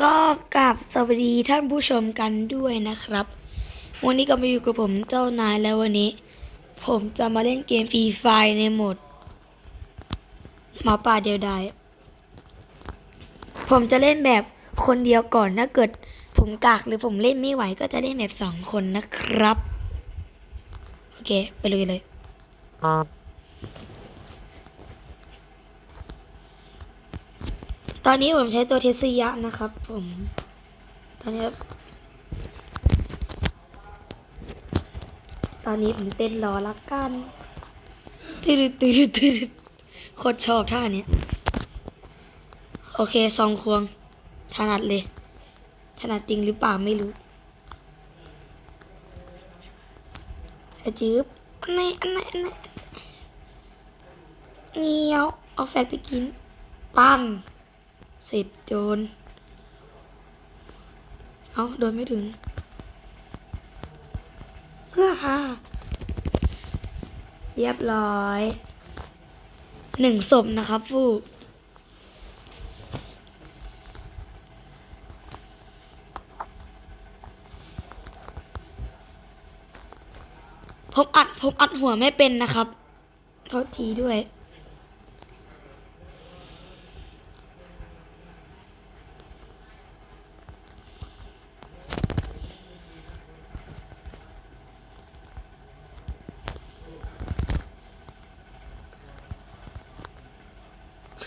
ก็กราบสวัสดีท่านผู้ชมกันด้วยนะครับ วันนี้ก็มาอยู่กับผมเจ้านายแล้ววันนี้ ผมจะมาเล่นเกมฟรีไฟในโหมดหมาป่าเดียวดายผมจะเล่นแบบคนเดียวก่อนถ้าเกิด ผมกากหรือผมเล่นไม่ไหวก็จะเล่นแบบสองคนนะครับ โอเค ไปเลยเลย ตอนนี้ผมใช้ตัวเทสยะนะครับ ผม ตอนนี้ ตอนนี้ผมเต้นรอละกันตืดตืดตืดโคตรชอบท่าเนี้ยโอเคซองควง ถนัดเลย ถนัดจริงหรือเปล่าไม่รู้จืบอันไหนอันไหนอันไหนเงี้ยวเอาแฟตไปกิน ปัง เสร็จโจร เอาโดนไม่ถึงเพื่อฮ่าเรียบร้อย หนึ่งศพนะครับฟูผมอัดผมอัดหัวไม่เป็นนะครับโทษทีด้วย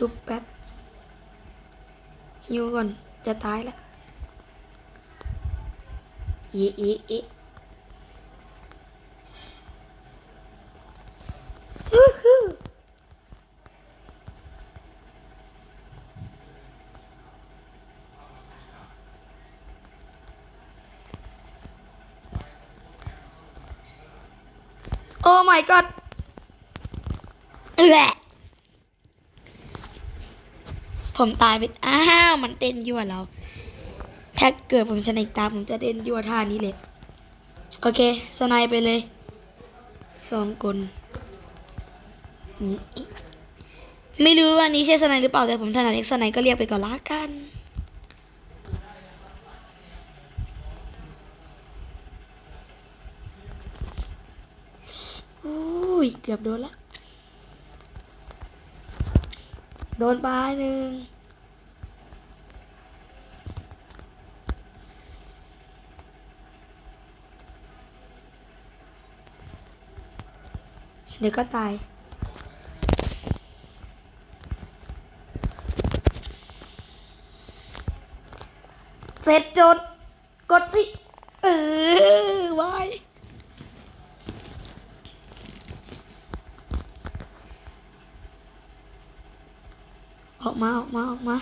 ชุบแป๊บฮิวก่อน จะตายแล้วเอะเอะเอะอื้อหือโอ้ my god เอื้อ ผมตายไป อ้าว มันเต้นยั่วเราถ้าเกิดผมชนะอีกตาผมจะเต้นยั่วท่านี้เลย โอเค สไนไปเลย สองคนนี่ไม่รู้ว่านี้ใช่สไนหรือเปล่า แต่ผมถนัดเอ็กสไนก็เรียกไปก่อนละกันอุ้ย เกือบโดนละ โดนไปหนึ่งเดี๋ยวก็ตาย เสร็จจด กดสิ เออไวายออก มาออกมาออกมา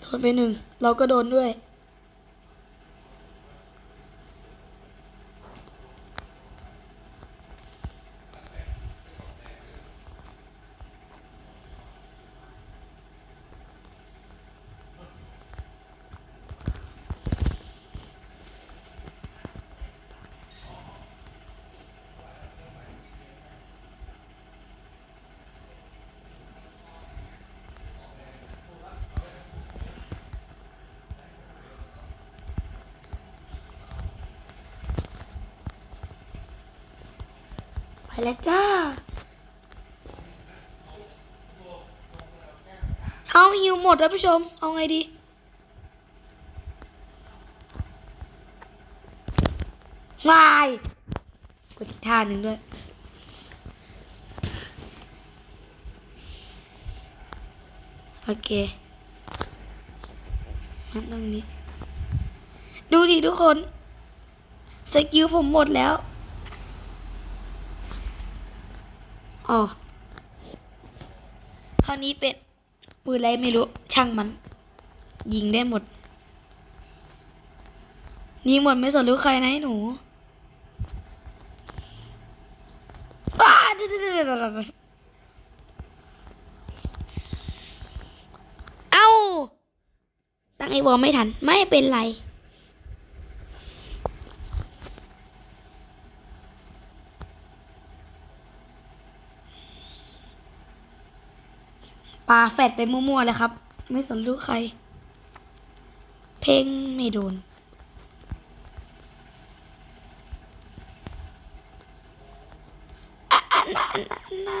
โดนไปหนึ่งเราก็โดนด้วย แล้วจ้า เอาหิวหมดแล้วผู้ชม เอาไงดีวายกดอีกท่าหนึ่งด้วย โอเคมันตรงนี้ ดูดิทุกคน สกิลผมหมดแล้ว อ๋อ นี้เป็นปืนอะไรไม่รู้ ช่างมัน ยิงได้หมด ยิงหมดไม่สนรู้ใครนะหหนูอ้าเดี๋ยวๆๆๆเอ้าตั้งไอ้วอลไม่ทัน ไม่เป็นไร ปาแฟดไปมั่วๆเลยครับ ไม่สนลูกใคร เพลงไม่โดนอะอะน่ะน่ะนะ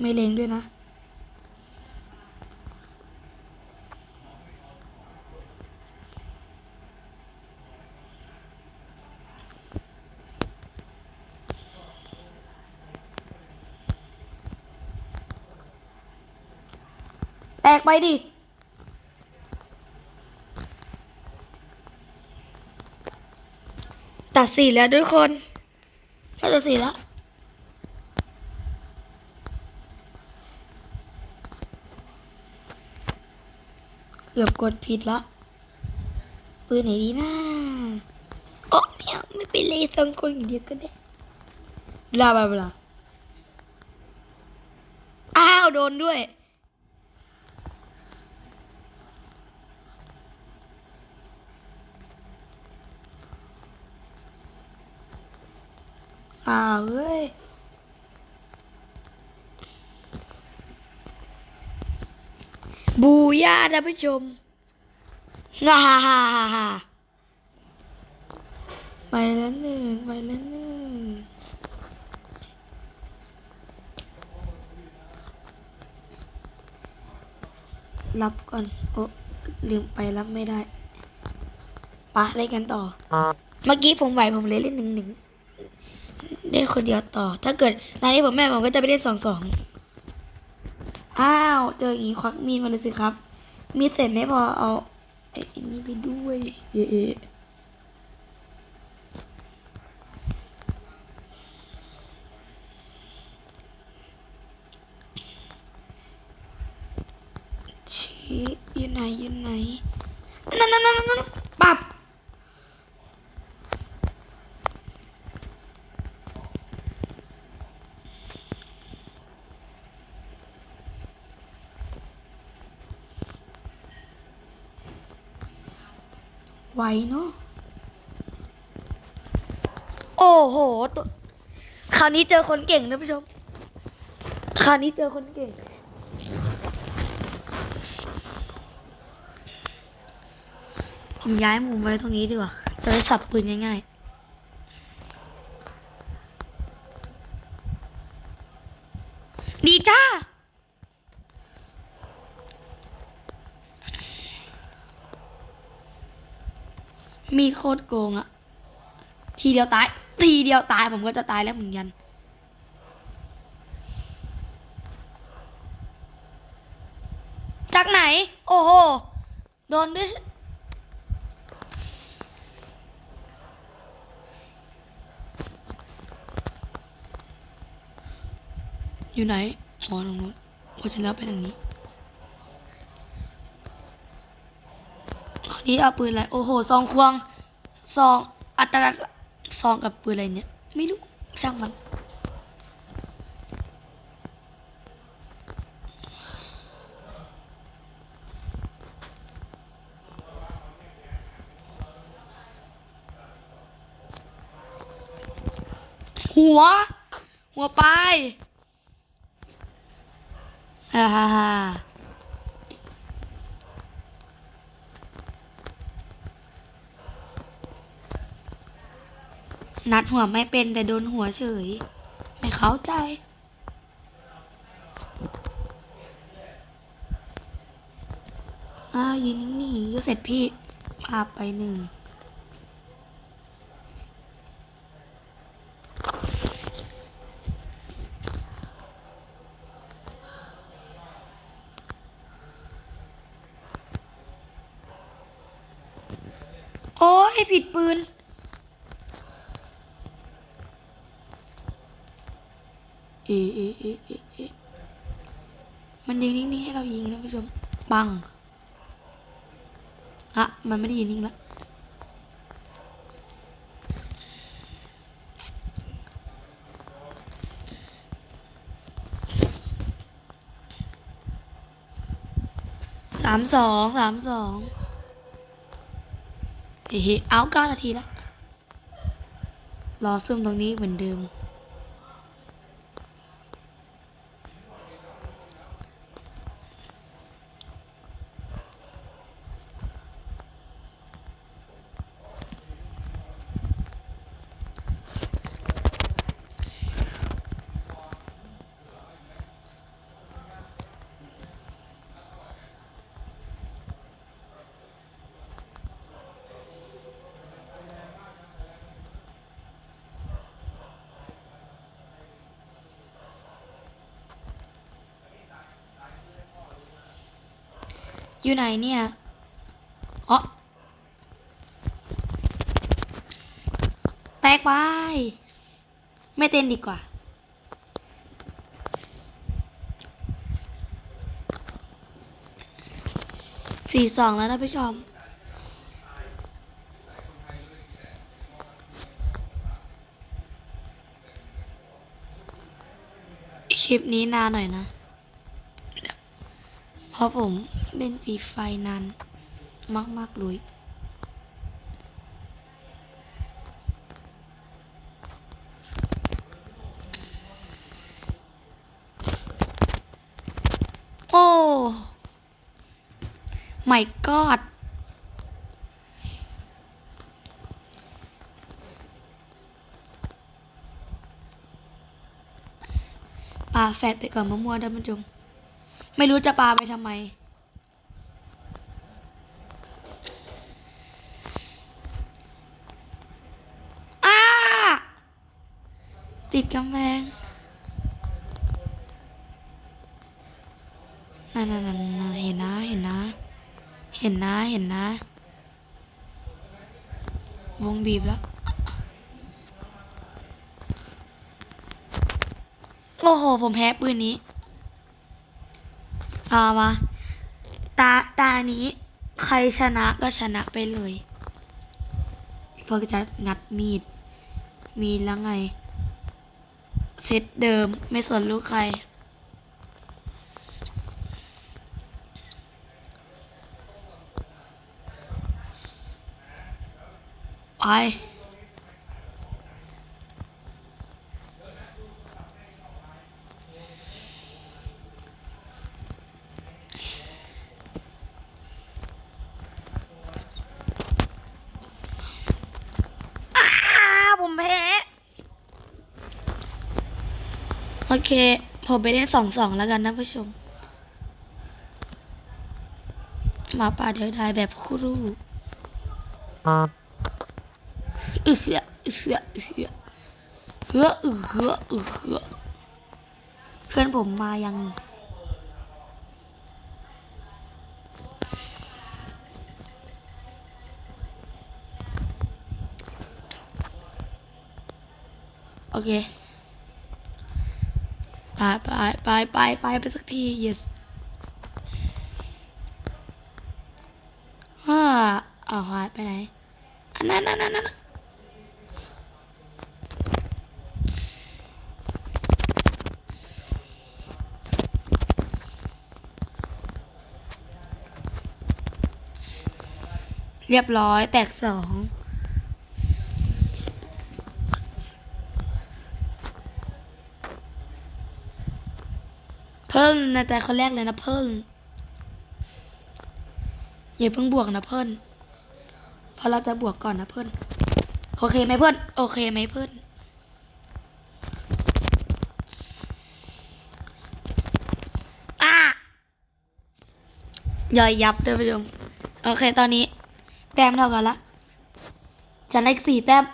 ไม่เลงด้วยนะ กไปดิ ตัดสีแล้วทุกคนเราตัดสีแล้วเกือบกดผิดละปืนไหนดีนะโอ้ไม่เอาไม่เป็นเลยสองคนอย่างเดียวก็ได้บลาบลาบลาอ้าว โดนด้วย อ้าวเว้ยบูย่าท่านผู้ชมง่าฮ่าฮ่าฮ่าฮ่าไปแล้วหนึ่งไปแล้วหนึ่งรับก่อน โอ้ลืมไปรับไม่ได้ปะเล่นกันต่อ เมื่อกี้ผมไหวผมเลยเล่นหนึ่งหนึ่ง เล่นคนเดียวต่อ ถ้าเกิดตอนนี้ผมแม่ผมก็จะไปเล่นสองสองอ้าวเจออย่างนี้ควักมีดมาเลยสิครับ มีดเสร็จไม่พอเอาไอ้นี่ไปด้วยเย่ชี้ยู่ไหนยู่ไหนนั่นนั่นนั่นนั่นปับ ไวเนาะโอ้โหตัวคราวนี้เจอคนเก่งนะผู้ชม คราวนี้เจอคนเก่ง ผมย้ายมุมไว้ตรงนี้ดีกว่า จะได้สับปืนง่ายๆ ดีจ้า มีดโคตรโกงอะทีเดียวตาย ทีเดียวตายผมก็จะตายแล้วเหมือนกันจากไหน โอ้โห โดนด้วยอยู่ไหนอ๋อตรงนู้นโอ้ฉันแล้วไปทางนี้คนนี้เอาปืนอะไร โอ้โห ซองควง ซองอัตราซองกับปืนอะไรเนี่ย ไม่รู้ช่างมันหัว หัวไปฮ่าฮ่าฮ่า นัดหัวไม่เป็นแต่โดนหัวเฉย ไม่เข้าใจอ้าวยืนนิ่งๆก็เสร็จพี่พาไปหนึ่ง โอ้ยผิดปืน เอะเอะเอะเอะเอะมันยิงนิ่งๆให้เรายิงนะผู้ชม ปังอะมันไม่ได้ยินิ่งแล้วสามสองสามสองเฮ้เอาเก้านาทีแล้วรอซุ่มตรงนี้เหมือนเดิม อยู่ไหนเนี่ยอ๋อแตกไป ไม่เต้นดีกว่า สี่สองแล้วนะผู้ชมคลิปนี้นานหน่อยนะ เพราะผม เล่นฟรีไฟนานมาก ๆ เลย โอ้ my god ปลาแฟดไปก่อนมะม่วงท่านผู้ชมไม่รู้จะปลาไปทำไม อ้า ติดกำแพงนั่นนั่นนั่นเห็นนะ เห็นนะ เห็นนะ เห็นนะ วงบีบแล้ว โอ้โห ผมแพ้ปืนนี้เอามา ตา ตานี้ ใครชนะก็ชนะไปเลย เพราะจะงัดมีด มีดแล้วไง เซตเดิมไม่สนลูกใคร ไป อ้าผมแพ้ โอเค ผมไปเล่นสองสองแล้วกันนะผู้ชมหมาป่าเดียวดายแบบครูเอือเหือเอือเหือเอือเอเหือเอือเอเอือเหือเพื่อนผมมายังโอเค ไปไปไปไปไปไปสักที yes ฮ่าเอาหายไปไหน อันนั้นนั่นนั่นนั่นเรียบร้อยแตกสอง เพิ่งนะแต่คนแรกเลยนะเพิ่งอย่าเพิ่งบวกนะเพิ่นเพราะเราจะบวกก่อนนะเพิ่นโอเคไหมเพิ่นโอเคไหมเพิ่นอะย่อยยับเด้อผู้ชมโอเคตอนนี้ แต้มเท่ากันละฉันเลขสี่แต้ม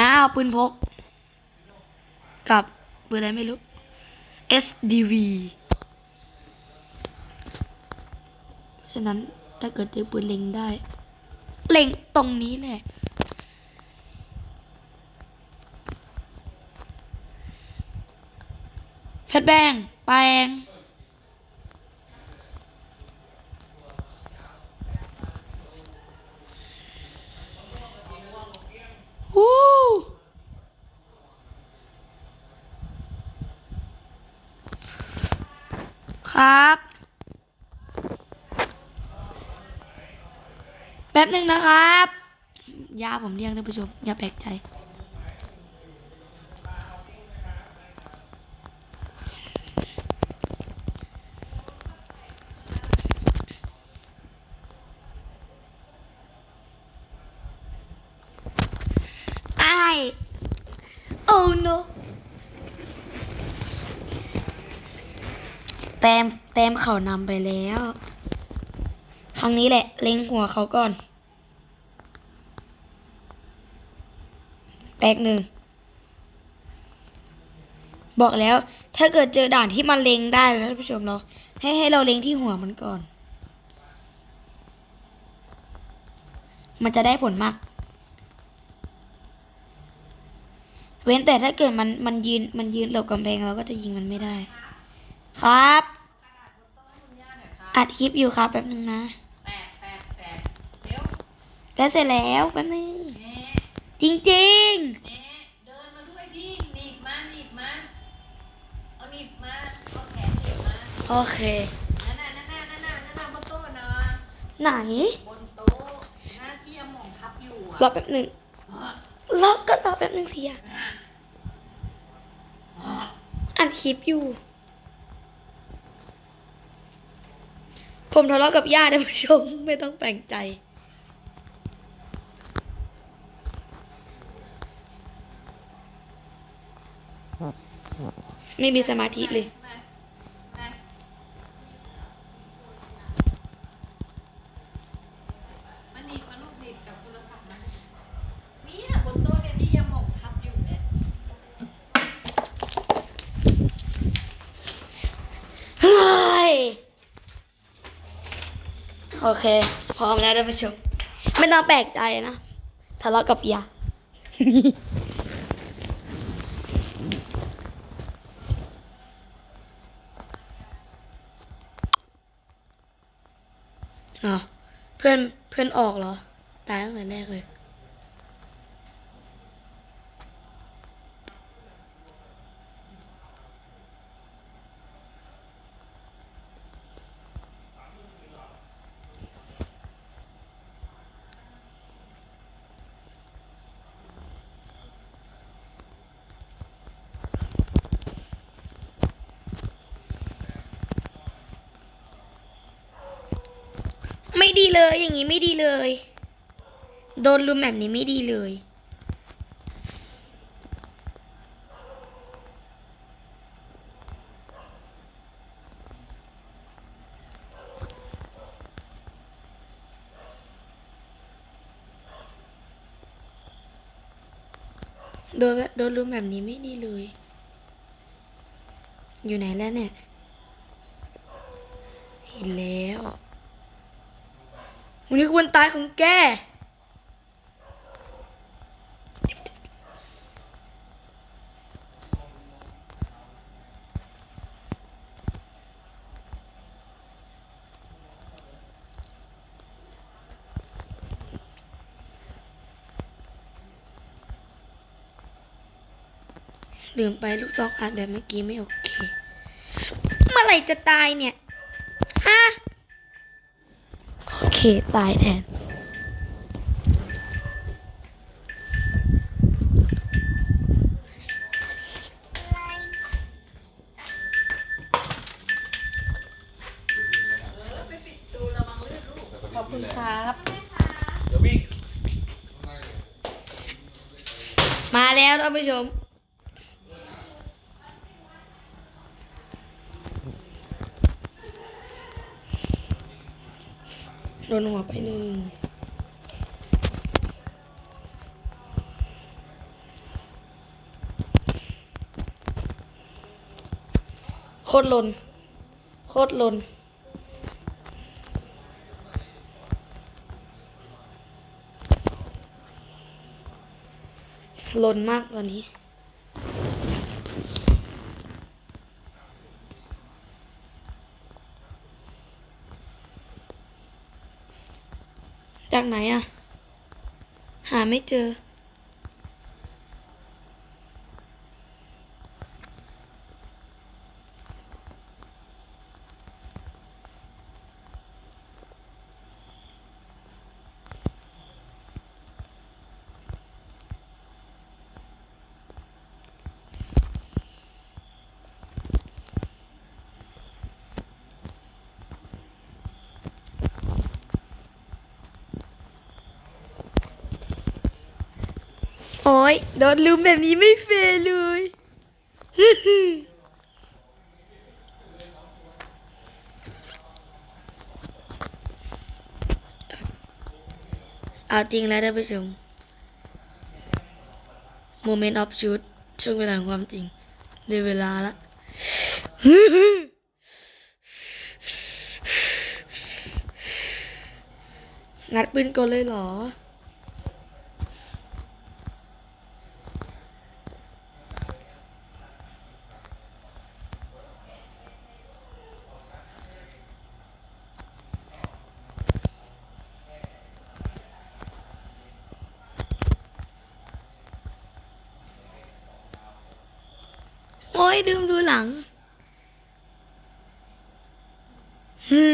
อ้าว ปืนพก กับปืนอะไรไม่รู้ SDV ฉะนั้นถ้าเกิดเจอปืนเล็งได้ เล็งตรงนี้แหละ เพชรแบง แปลงวู้ครับ แป๊บ หนึ่งนะครับ ยาผมเรียกท่านผู้ชมอย่าแปลกใจไอ oh no แต้มแต้มเขานำไปแล้ว ครั้งนี้แหละ เล็งหัวเขาก่อน แตกหนึ่ง บอกแล้ว ถ้าเกิดเจอด่านที่มันเล็งได้แล้วท่านผู้ชมเราให้ให้เราเล็งที่หัวมันก่อน มันจะได้ผลมาก เว้นแต่ถ้าเกิดมันมันยืนมันยืนหลบกำแพงเราก็จะยิงมันไม่ได้ ครับ อัดคลิปอยู่ครับแป๊บนึงนะ แปดแปดแปดเร็วใกล้เสร็จแล้วแป๊บนึงแน่ จริงแน่เดินมาด้วยดิหนีบมาหนีบมาเอาหนีบมาเอาแขนหนีบมาๆ โอเค นั่นน่ะนั่นน่ะนั่นน่ะนั่นน่ะบนโต๊ะนะไหน บนโต๊ะหน้าที่ยมองทับอยู่รออะแป๊บนึงเออรอก็รอแป๊บนึงสิอะน่ะเอออัดคลิปอยู่ ผมทะเลาะกับย่าท่านผู้ชม ไม่ต้องแปลงใจ ไม่มีสมาธิเลยน่ะน่ะมันหนีบมันลูกหนีบกับโทรศัพท์นะเนี่ยบนโต๊ะเนี่ยที่ยมองทับอยู่เนี่ยเฮ้ย โอเค พร้อมแล้วท่านผู้ชม ไม่ต้องแปลกใจนะ ทะเลาะกับย อ๋อเพื่อนเพื่อนออกเหรอ ตายตั้งแต่แรกเลย อย่างนี้ไม่ดีเลย โดนลุมแบบนี้ไม่ดีเลย โดนโดนลุมแบบนี้ไม่ดีเลย อยู่ไหนแล้วเนี่ย เห็นแล้ว วันนี้คือวันตายของแก ลืมไปลูกซองอัดแบบเมื่อกี้ไม่โอเค เมื่อไหร่จะตายเนี่ย ฮะ โอ เคตายแทน ขอบคุณครับเดี๋ยววิ่งมาแล้วท่านผู้ชม โดนหัวไปหนึ่งโคตรลน โคตรลน ลนมากตอนนี้ จากไหนอะหาไม่เจอ โอ้ยโดนลืมแบบนี้ไม่เฟร์เลยเอาจริงแล้วท่านผู้ชม Moment of Truth ช่วงเวลางความจริงได้เวลาละงัดปืนกลเลยเหรอ ลืมดูหลังฮึ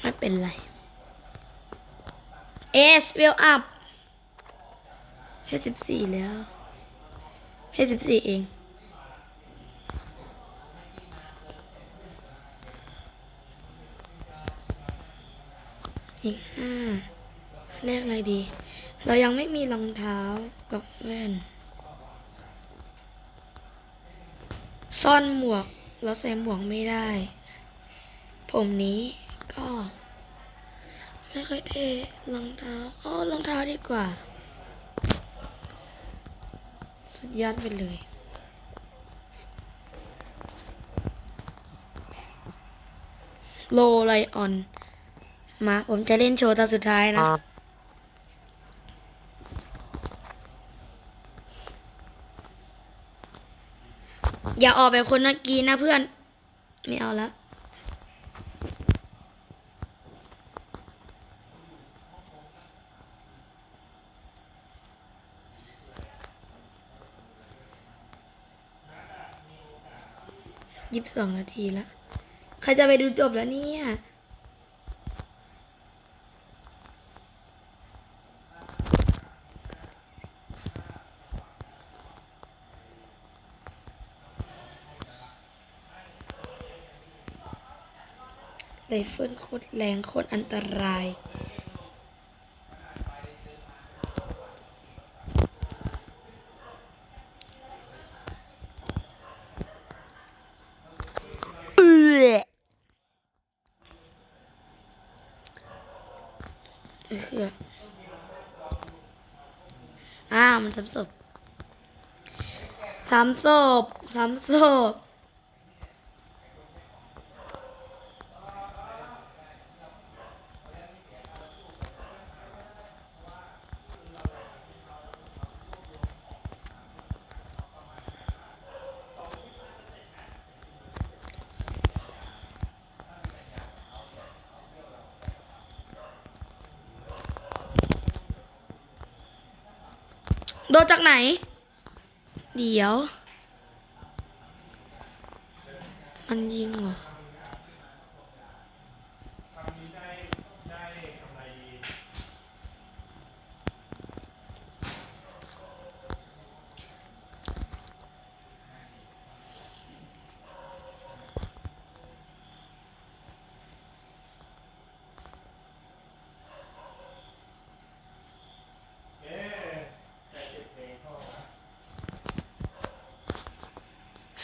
ไม่เป็นไร เอสเวลอัพแค่สิบสี่แล้วแค่สิบสี่เองอีกห้าเลขอะไรดี เรายังไม่มีรองเท้ากับแว่น ซ่อนหมวกแล้วใส่หมวกไม่ได้ ผมนี้ก็ ไม่ค่อยเท่รองเท้าอ๋อรองเท้าดีกว่า สุดยอดไปเลยโลไลออน มา ผมจะเล่นโชว์ตอนสุดท้ายนะ อย่าออกแบบคนเมื่อกี้นะเพื่อน ไม่เอาละยี่สิบสองนาทีละใครจะไปดูจบแล้วเนี่ย ไรเฟิลโคตรแรงโคตรอันตราย เอออ่ามันซ้ำศพซ้ำศพซ้ำศพ ดนจากไหน เดี๋ยว มันยิงเหรอ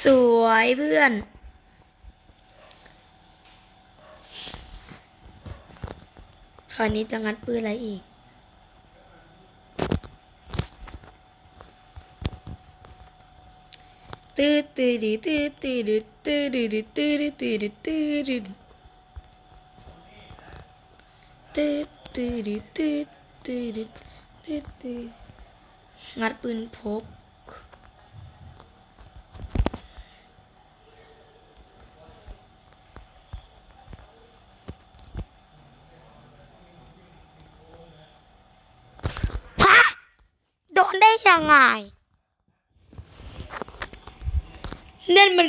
สวย เพื่อนคราวนี้จะงัดปืนอะไรอีก ตื้อตื้อดื้อตื้อตื้อดื้อตื้อดื้อตื้อดื้อตื้อดื้อตื้อดื้อตื้อตื้อดื้อตื้อตื้อดื้อตื้อตื้องัดปืนพก ฮะโดนได้ ยังไง นั่นมัน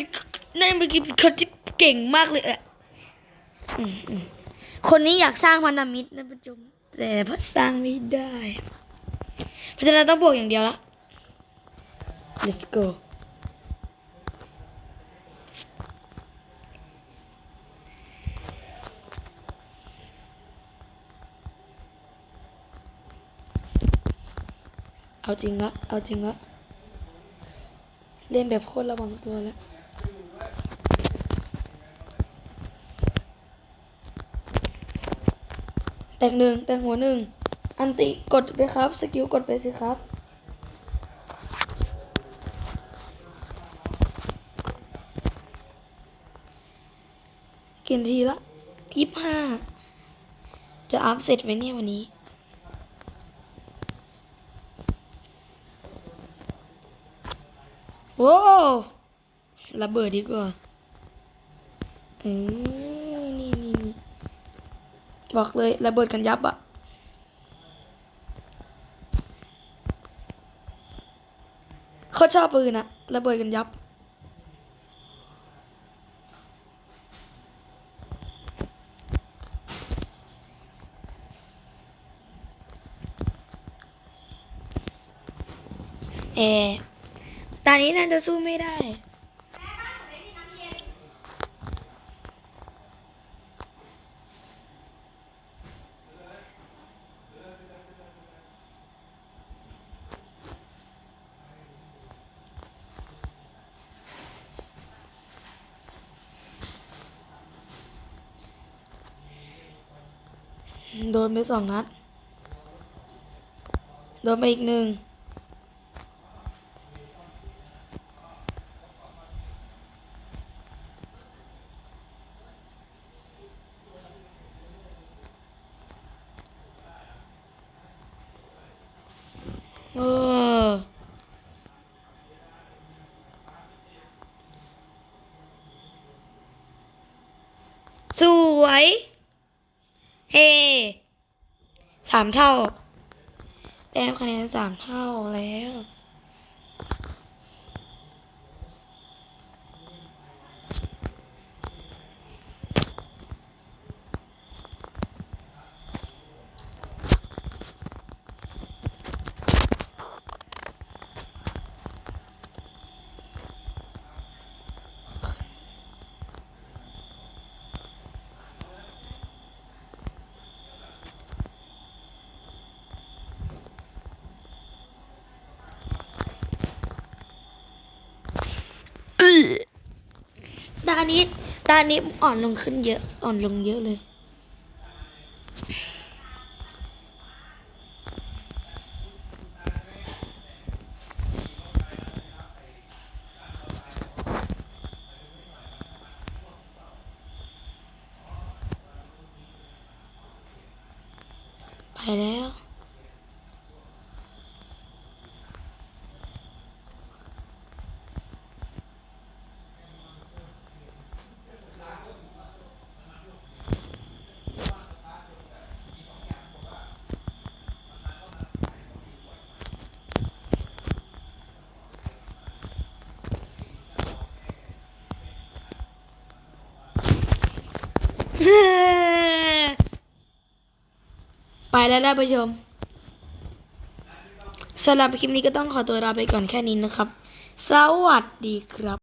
นั่นมันคือคนที่เก่งมากเลยอะคนนี้อยากสร้างพันธมิตรนะประจุมแต่พอสร้างไม่ได้ เพราะฉะนั้นต้องบวกอย่างเดียวละ let's go เอาจริงละ เอาจริงละ เล่นแบบโคตรระวังตัวแล้วแตกหนึ่งแตกหัวหนึ่ง อันติกดไปครับ สกิลกดไปสิครับกี่นาทีละยี่ห้าจะอัพเสร็จไหมเนี่ยวันนี้ ระเบิดดีกว่า เออ นี่นี่นี่บอกเลยระเบิดกันยับอะเขาชอบปืนอะระเบิดกันยับ เออ ตอนนี้น่าจะสู้ไม่ได้โดนไปสองนัด โดนไปอีกหนึ่ง เออ สวย เฮสามเท่าแต้มคะแนนสามเท่าแล้ว อื้อตา นี้ตานี้อ่อนลงขึ้นเยอะ อ่อนลงเยอะเลย ไปแล้ว ไปแล้วนะผู้ชมสำหรับคลิปนี้ก็ต้องขอตัวลาไปก่อนแค่นี้นะครับ สวัสดีครับ